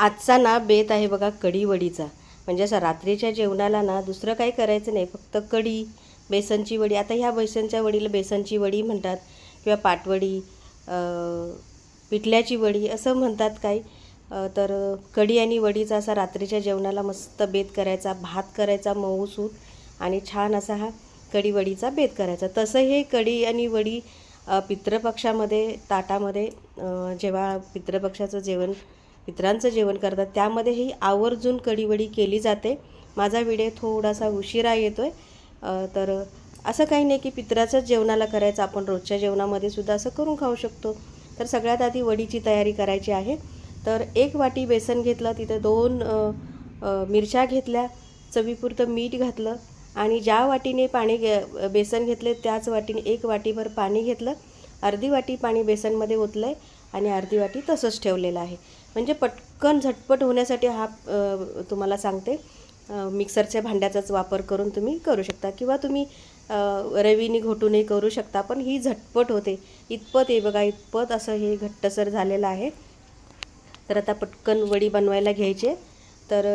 आजचा ना बेत आहे बघा कढीवडीचा. म्हणजे असं रात्रीच्या जेवणाला ना दुसरं काही करायचं नाही फक्त कढी बेसनची वडी. आता ह्या बेसनच्या वडीला बेसनची वडी म्हणतात किंवा पाटवडी पिठल्याची वडी असं म्हणतात काही. तर कढी आणि वडीचा असा रात्रीच्या जेवणाला मस्त बेत करायचा भात करायचा मऊसूत आणि छान असा हा कढीवडीचा बेत करायचा. तसं हे कढी आणि वडी पितृपक्षामध्ये ताटामध्ये जेव्हा पितृपक्षाचं जेवण मित्रांचं जेवण करतात. त्यामध्ये ही आवर्जून कडीवडी केली जाते. माझा व्हिडिओ थोडासा उशिरा येतो आहे तर असं काही नाही की पित्राच्याच जेवणाला करायचं आपण रोजच्या जेवणामध्ये सुद्धा असं करून खाऊ शकतो. तर सगळ्यात आधी वडीची तयारी करायची आहे. तर एक वाटी बेसन घेतलं तिथं दोन मिरच्या घेतल्या चवीपुरतं मीठ घातलं आणि ज्या वाटीने पाणी घे बेसन घेतले त्याच वाटीने एक वाटीभर पाणी घेतलं. अर्धी वाटी पाणी बेसनमध्ये ओतलं आहे आणि अर्धी वाटी तसंच ठेवलेलं आहे. म्हणजे पटकन झटपट होण्यासाठी हा तुम्हाला सांगते. मिक्सरच्या भांड्याचाच वापर करून तुम्ही करू शकता किंवा तुम्ही रवीने घोटूनही करू शकता पण ही झटपट होते. इतपत आहे बघा इतपत असं हे घट्टसर झालेलं आहे. तर आता पटकन वडी बनवायला घ्यायचे. तर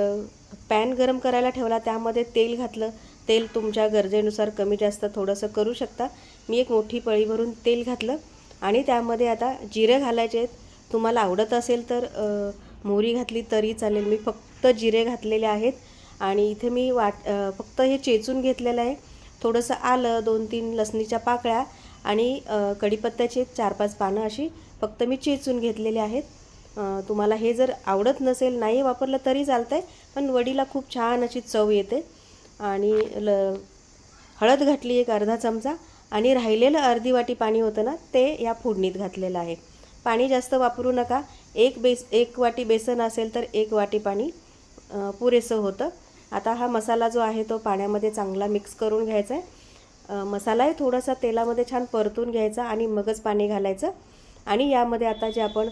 पॅन गरम करायला ठेवला त्यामध्ये तेल घातलं. तेल तुमच्या गरजेनुसार कमी जास्त थोडंसं करू शकता. मी एक मोठी पळी भरून तेल घातलं आणि त्यामध्ये आता जिरे घालायचे आहेत. तुम्हाला आवडत असेल तर मोहरी घातली तरी चालेल. मी फक्त जिरे घातलेले आहेत आणि इथे मी वाट फक्त हे चेचून घेतलेलं आहे. थोडंसं आलं दोन तीन लसणीच्या पाकळ्या आणि कढीपत्त्याचे चार पाच पानं अशी फक्त मी चेचून घेतलेले आहेत. तुम्हाला हे जर आवडत नसेल नाही वापरलं तरी चालतं आहे पण वडीला खूप छान अशी चव येते. आणि ल हळद घातली एक अर्धा चमचा आणि राहिलेलं अर्धी वाटी पाणी होतं ना ते या फोडणीत घातलेलं आहे. पाणी जास्त वापरू नका. एक बेस एक वाटी बेसन असेल तर एक वाटी पाणी पुरेसं होतं. आता हा मसाला जो आहे तो पाण्यामध्ये चांगला मिक्स करून घ्यायचा आहे. मसालाही थोडासा तेलामध्ये छान परतून घ्यायचा आणि मगच पाणी घालायचं. आणि यामध्ये आता जे आपण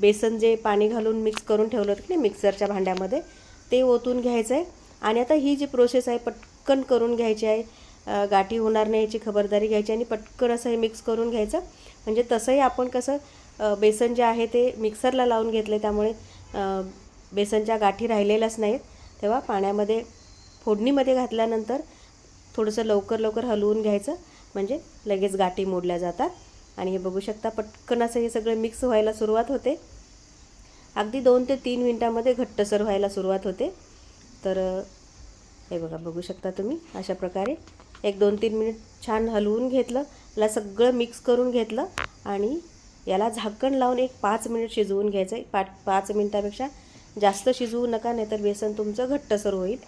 बेसन जे पाणी घालून मिक्स करून ठेवलं होतं की नाही मिक्सरच्या भांड्यामध्ये ते ओतून घ्यायचं आहे. आणि आता ही जी प्रोसेस आहे पटकन करून घ्यायची आहे. गाठी होणार नाही याची खबरदारी घ्यायची आणि पटकन असं हे मिक्स करून घ्यायचं. म्हणजे तसंही आपण कसं बेसन जे आहे ते मिक्सरला लावून घेतले त्यामुळे बेसनच्या गाठी राहिलेल्याच नाहीत. तेव्हा पाण्यामध्ये फोडणीमध्ये घातल्यानंतर थोडंसं लवकर लवकर हलवून घ्यायचं. म्हणजे लगेच गाठी मोडल्या जातात. आणि हे बघू शकता पटकन असं हे सगळं मिक्स व्हायला सुरुवात होते. अगदी दोन ते तीन मिनटामध्ये घट्टसर व्हायला सुरुवात होते. तर हे बघा बघू शकता तुम्ही अशा प्रकारे. एक दोन तीन मिनिट छान हलवून घेतलं याला सगळं मिक्स करून घेतलं आणि याला झाकण लावून एक पाच मिनिट शिजवून घ्यायचं. आहे पा पाच मिनटापेक्षा जास्त शिजवू नका नाहीतर बेसन तुमचं घट्टसर होईल.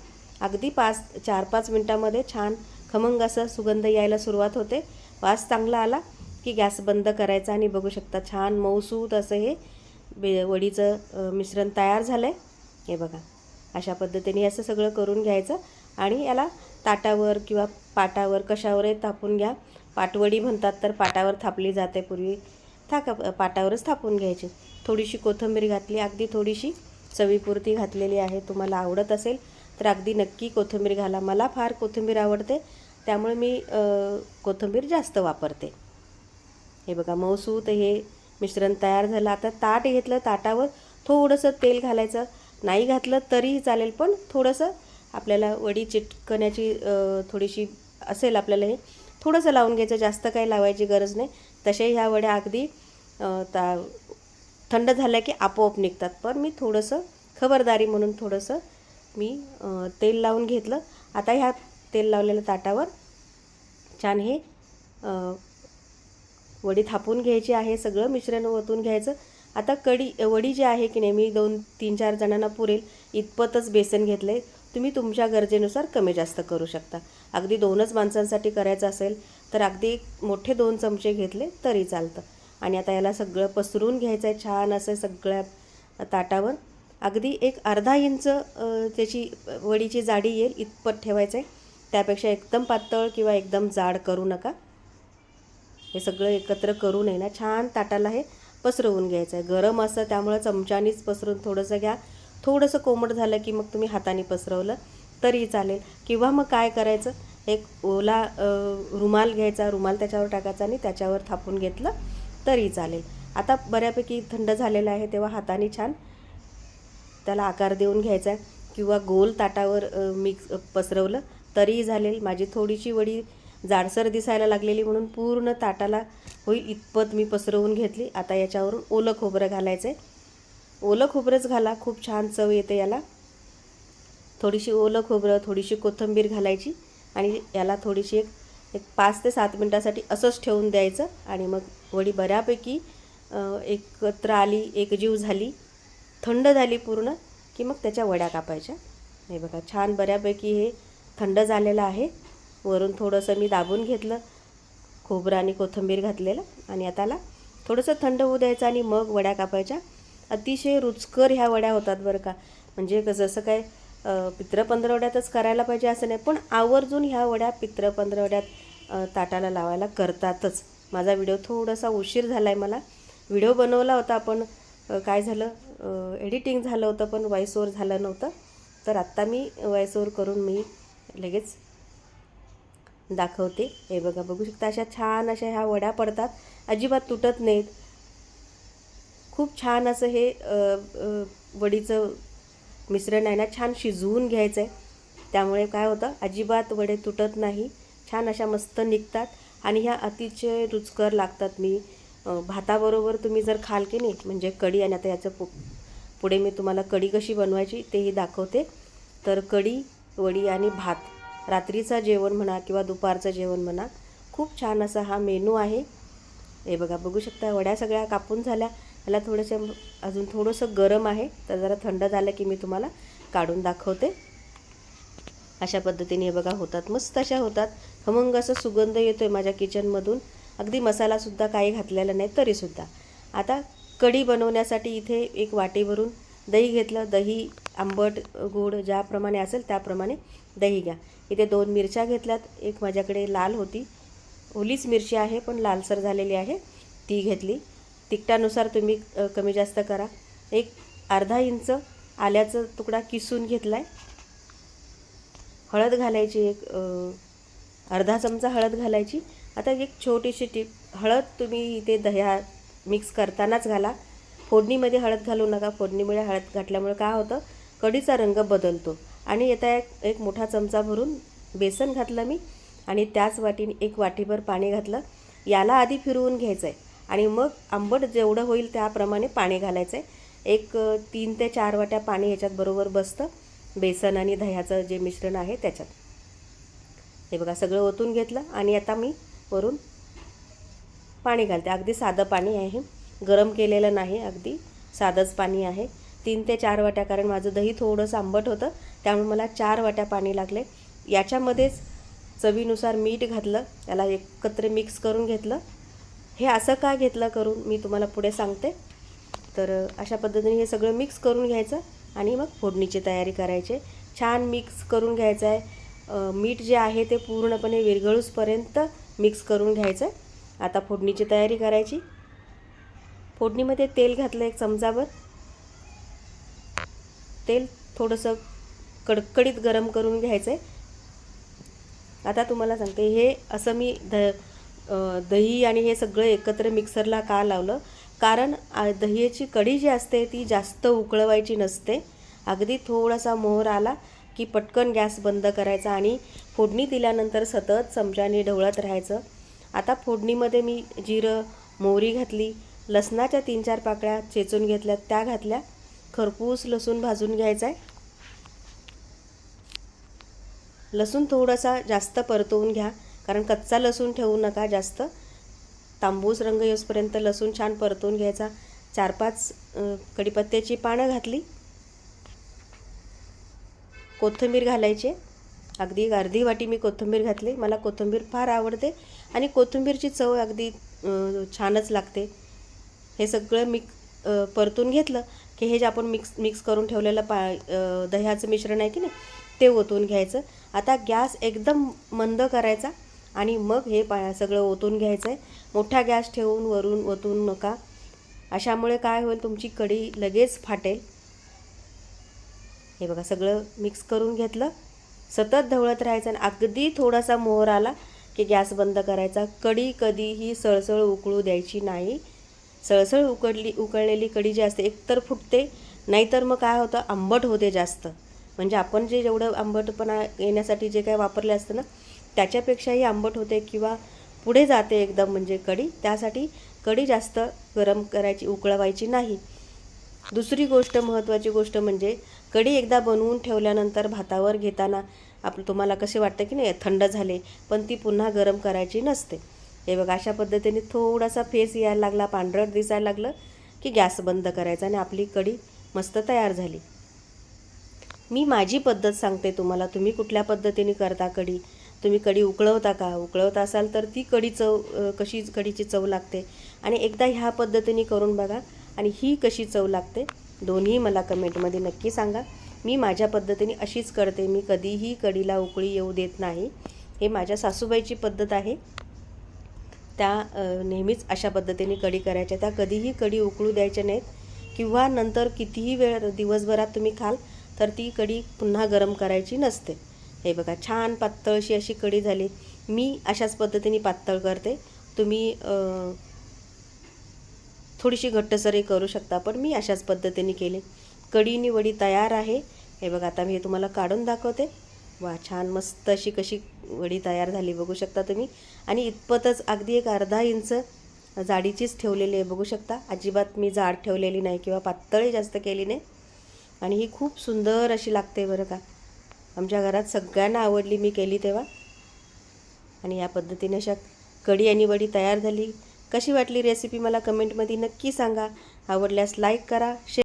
अगदी पाच चार पाच मिनटामध्ये छान खमंग असं सुगंध यायला सुरुवात होते. वास चांगला आला की गॅस बंद करायचा आणि बघू शकता छान मऊसूत असं हे बे वडीचं मिश्रण तयार झालं आहे हे बघा. अशा पद्धतीने असं सगळं करून घ्यायचं. आणि याला ताटावर किंवा पाटावर कशावरही थापून घ्या. पाटवडी म्हणतात तर पाटावर थापली जाते पूर्वी. थाका पाटावरच थापून घ्यायची. थोडीशी कोथिंबीर घातली. अगदी थोडीशी चवीपुरती घातलेली आहे. तुम्हाला आवडत असेल तर अगदी नक्की कोथिंबीर घाला. मला फार कोथिंबीर आवडते. त्यामुळे मी कोथिंबीर जास्त वापरते. हे बघा मऊसूत हे मिश्रण तयार झालं. आता ताट घेतलं ताटावर. थोडंसं तेल घालायचं. नाही घातलं तरीही चालेल पण थोडंसं आपल्याला वडी चिटकण्याची थोडीशी असेल आपल्याला हे थोडंसं लावून घ्यायचं जास्त काही लावायची गरज नाही. तसे ह्या वड्या अगदी ता थंड झाल्या की आपोआप निघतात. पण मी थोडंसं खबरदारी म्हणून थोडंसं मी तेल लावून घेतलं. आता ह्या तेल लावलेल्या ताटावर छान हे वडी थापून घ्यायची आहे. सगळं मिश्रण ओतून घ्यायचं. आता कडी वडी जी आहे की नाही मी दोन तीन चार जणांना पुरेल इतपतच बेसन घेतलं आहे तुम्ही तुमच्या गरजेनुसार कमी जास्त करू शकता. अगदी दोनच माणसांसाठी करायचं असेल तर अगदी मोठे दोन चमचे घेतले तरी चालतं. आणि आता याला सगळं पसरून घ्यायचं आहे छान असं सगळ्या ताटावर. अगदी एक अर्धा इंच त्याची वडीची जाडी येईल इतपत ठेवायचं आहे त्यापेक्षा एकदम पातळ किंवा एकदम जाड करू नका. हे सगळं एकत्र करू नये ना. छान ताटाला हे पसरवून घ्यायचं आहे गरम असतं त्यामुळं चमच्यानीच पसरून थोडंसं घ्या. थोडंसं कोमट झालं की मग तुम्ही हाताने पसरवलं तरी चालेल. किंवा मग काय करायचं? एक ओला रुमाल घ्यायचा. रुमाल त्याच्यावर टाकायचा आणि त्याच्यावर थापून घेतलं तरी चालेल. आता बऱ्यापैकी थंड झालेलं आहे तेव्हा हाताने छान त्याला आकार देऊन घ्यायचा. आहे किंवा गोल ताटावर मिक्स पसरवलं तरीही झालेल माझी थोडीशी वडी जाडसर दिसायला लागलेली म्हणून पूर्ण ताटाला होईल इतपत मी पसरवून घेतली. आता याच्यावरून ओलं खोबरं घालायचं आहे ओलं खोबरंच घाला खूप छान चव येते याला. थोडीशी ओलं खोबरं थोडीशी कोथिंबीर घालायची आणि याला थोडीशी एक एक पाच ते सात मिनटासाठी असंच ठेवून द्यायचं आणि मग वडी बऱ्यापैकी एकत्र आली एकजीव झाली थंड झाली पूर्ण की मग त्याच्या वड्या कापायच्या. हे बघा छान बऱ्यापैकी हे थंड झालेलं आहे. वरून थोडंसं मी दाबून घेतलं खोबरं आणि कोथिंबीर घातलेलं आणि आताला थोडंसं थंड होऊ द्यायचं आणि मग वड्या कापायच्या. अतिशय रुचकर ह्या वड्या होतात बरं का. म्हणजे जसं काय पित्र पंधरवड्यातच करायला पाहिजे असं नाही पण आवर्जून ह्या वड्या पित्र पंधरवड्यात ताटाला लावायला करतातच. माझा व्हिडिओ थोडासा उशीर झाला आहे मला. व्हिडिओ बनवला होता पण काय झालं एडिटिंग झालं होतं पण व्हॉइस ओव्हर झालं नव्हतं. तर आत्ता मी व्हॉइस ओव्हर करून मी लगेच दाखवते. हे बघा बघू शकता अशा छान अशा ह्या वड्या पडतात. अजिबात तुटत नाहीत. खूप छान असं हे वडीचं मिश्रण आहे ना छान शिजवून घ्यायचं आहे त्यामुळे काय होतं अजिबात वडे तुटत नाही. छान अशा मस्त निघतात. आणि ह्या अतिशय रुचकर लागतात मी. भाताबरोबर तुम्ही जर खाल की नाही म्हणजे कढी आणि आता याचं पु पुढे मी तुम्हाला कढी कशी बनवायची तेही दाखवते. तर कढी वडी आणि भात. रात्रीचं जेवण म्हणा किंवा दुपारचं जेवण म्हणा खूप छान असा हा मेनू आहे. हे बघा बघू शकता वड्या सगळ्या कापून झाल्या. याला थोडंसं अजून थोडंसं गरम आहे तर जरा थंड झालं की मी तुम्हाला काढून दाखवते. अशा पद्धतीने हे बघा होतात मस्त अशा होतात. खमंग असं सुगंध येतो आहे माझ्या किचनमधून. अगदी मसालासुद्धा काही घातलेला नाही तरीसुद्धा. आता कढी बनवण्यासाठी इथे एक वाटीवरून दही घेतलं. दही आंबट गोड ज्याप्रमाणे असेल त्याप्रमाणे दही घ्या. इथे दोन मिरच्या घेतल्यात. एक माझ्याकडे लाल होती. ओलीच मिरची आहे पण लालसर झालेली आहे. ती घेतली. तिखटानुसार तुम्ही कमी जास्त करा. एक अर्धा इंच आल्याचा तुकडा किसून घेतला आहे हळद घालायची एक अर्धा चमचा हळद घालायची. आता एक छोटीशी टीप. हळद तुम्ही इथे दह्या मिक्स करतानाच घाला. फोडणीमध्ये हळद घालू नका. फोडणीमुळे हळद घातल्यामुळे काय होतं? कढीचा रंग बदलतो. आणि येता एक एक मोठा चमचा भरून बेसन घातलं मी आणि त्याच वाटीने एक वाटीभर पाणी घातलं. याला आधी फिरवून घ्यायचं आहे आणि मग आंबट जेवढं होईल त्याप्रमाणे पाणी घालायचं आहे एक तीन ते चार वाट्या पाणी ह्याच्यात बरोबर बसतं. बेसन आणि दह्याचं जे मिश्रण आहे त्याच्यात. हे बघा सगळं ओतून घेतलं आणि आता मी वरून पाणी घालते. अगदी साधं पाणी आहे गरम केलेलं नाही अगदी साधंच पाणी आहे. तीन ते चार वाट्या कारण माझं दही थोडंसं आंबट होतं त्यामुळे मला चार वाट्या पाणी लागले. याच्यामध्येच चवीनुसार मीठ घातलं त्याला एकत्र मिक्स करून घेतलं. हे असं का घेतलं करून मी तुम्हाला पुढे सांगते. तर अशा पद्धतीने हे सगळं मिक्स करून घ्यायचं आणि मग फोडणीची तयारी करायची. छान मिक्स करून घ्यायचं आहे मीठ जे आहे ते पूर्णपणे विरघळूसपर्यंत मिक्स करून घ्यायचं आता फोडणीची तयारी करायची. फोडणीमध्ये तेल घातलं एक चमचाभर. तेल थोडंसं कडकडीत गरम करून घ्यायचं आहे आता तुम्हाला सांगते हे असं मी द दही आणि हे सगळं एकत्र मिक्सरला का लावलं? कारण दह्याची कढी जी असते ती जास्त उकळवायची नसते. अगदी थोडासा मोहर आला की पटकन गॅस बंद करायचा आणि फोडणी दिल्यानंतर सतत चमच्याने ढवळत राहायचं. आता फोडणीमध्ये मी जिरं मोहरी घातली लसणाच्या तीन चार पाकळ्या चेचून घेतल्या त्या घातल्या. खरपूस लसूण भाजून घ्यायचा आहे. लसूण थोडासा जास्त परतवून घ्या कारण कच्चा लसूण ठेवू नका जास्त. तांबूस रंग येऊसपर्यंत लसूण छान परतवून घ्यायचा. चार पाच कढीपत्त्याची पानं घातली. कोथिंबीर घालायची. अगदी अर्धी वाटी मी कोथिंबीर घातली. मला कोथिंबीर फार आवडते आणि कोथिंबीरची चव अगदी छानच लागते. हे सगळं मी परतून घेतलं. की हे जे आपण मिक्स मिक्स करून ठेवलेलं पा दह्याचं मिश्रण आहे की नाही ते ओतून घ्यायचं. आता गॅस एकदम मंद करायचा आणि मग हे पा सगळं ओतून घ्यायचं आहे मोठा गॅस ठेवून वरून ओतून नका. अशामुळे काय होईल तुमची कढी लगेच फाटेल. हे बघा सगळं मिक्स करून घेतलं. सतत ढवळत राहायचं आणि अगदी थोडासा मोहर आला की गॅस बंद करायचा. कढी कधीही सळसळ उकळू द्यायची नाही. सळसळ उकडली उकळलेली कढी जी असते एकतर फुटते नाहीतर मग काय होतं आंबट होते जास्त. म्हणजे आपण जे जेवढं आंबटपणा येण्यासाठी जे काय वापरले असतं ना त्याच्यापेक्षाही आंबट होते किंवा पुढे जाते एकदम म्हणजे कढी त्यासाठी कढी जास्त गरम करायची उकळवायची नाही. दुसरी गोष्ट महत्त्वाची गोष्ट म्हणजे कढी एकदा बनवून ठेवल्यानंतर भातावर घेताना आपलं तुम्हाला कसे वाटतं की नाही थंड झाले पण ती पुन्हा गरम करायची नसते. हे बघा अशा पद्धतीने थोडासा फेस यायला लागला पांढरट दिसायला लागलं की गॅस बंद करायचा आणि आपली कढी मस्त तयार झाली. मी माझी पद्धत सांगते तुम्हाला तुम्ही कुठल्या पद्धतीने करता कढी? तुम्ही कढी उकळवता का? उकळवता असाल तर ती कढी चव कशी कढीची चव लागते? आणि एकदा ह्या पद्धतीने करून बघा आणि ही कशी चव लागते दोन्ही मला कमेंटमध्ये नक्की सांगा. मी माझ्या पद्धतीने अशीच करते मी कधीही कढीला उकळी येऊ देत नाही. हे माझ्या सासूबाईची पद्धत आहे. त्या नेहमीच अशा पद्धतीने कढी करायच्या. त्या कधीही कढी उकळू द्यायच्या नाहीत किंवा नंतर कितीही वेळ दिवसभरात तुम्ही खाल तर ती कढी पुन्हा गरम करायची नसते. हे बघा छान पातळशी अशी कढी झाली. मी अशाच पद्धतीने पातळ करते. तुम्ही थोडीशी घट्टसरही करू शकता पण मी अशाच पद्धतीने केली. कढीनी वडी तयार आहे. हे बघा आता मी हे तुम्हाला काढून दाखवते. वा छान मस्त अशी कशी वडी तयार झाली बघू शकता तुम्ही. आणि इतपतच अगदी एक अर्धा इंच जाडीचीच ठेवलेली आहे बघू शकता. अजिबात मी जाड ठेवलेली नाही किंवा पातळही जास्त केली नाही. आणि ही खूप सुंदर अशी लागते बरं का. आमच्या घरात सगळ्यांना आवडली मी केली तेव्हा. आणि या पद्धतीने अशा कढी आणि वडी तयार झाली. कशी वाटली रेसिपी मला कमेंटमध्ये नक्की सांगा. आवडल्यास लाईक करा शेअर